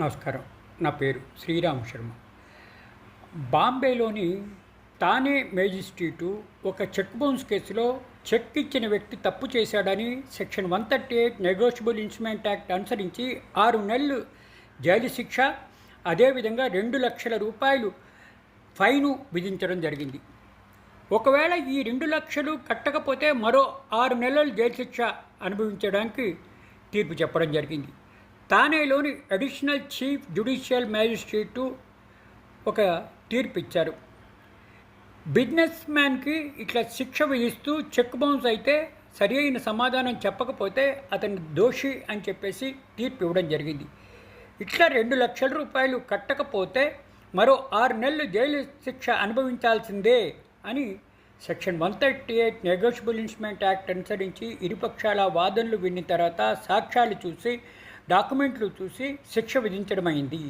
నమస్కారం. నా పేరు శ్రీరామ్ శర్మ. బాంబేలోని తానే మేజిస్ట్రేటు ఒక చెక్ బౌన్స్ కేసులో చెక్ ఇచ్చిన వ్యక్తి తప్పు చేశాడని section one thirty eight negotiable instrument act అనుసరించి ఆరు నెలలు జైలు శిక్ష అదేవిధంగా రెండు లక్షల రూపాయలు ఫైను విధించడం జరిగింది. ఒకవేళ ఈ రెండు లక్షలు కట్టకపోతే మరో ఆరు నెలలు జైలు శిక్ష అనుభవించడానికి తీర్పు చెప్పడం జరిగింది. తానేలోని అడిషనల్ చీఫ్ జ్యుడిషియల్ మ్యాజిస్ట్రేటు ఒక తీర్పు ఇచ్చారు బిజినెస్ మ్యాన్కి ఇట్లా శిక్ష విధిస్తూ చెక్ బౌన్స్ అయితే సరి అయిన సమాధానం చెప్పకపోతే అతని దోషి అని చెప్పేసి తీర్పు ఇవ్వడం జరిగింది. ఇట్లా రెండు లక్షల రూపాయలు కట్టకపోతే మరో ఆరు నెలలు జైలు శిక్ష అనుభవించాల్సిందే అని section one thirty eight negotiable instrument act అనుసరించి ఇరుపక్షాల వాదనలు విన్న తర్వాత సాక్ష్యాలు చూసి డాక్యుమెంట్లు చూసి శిక్ష విధించడమైంది.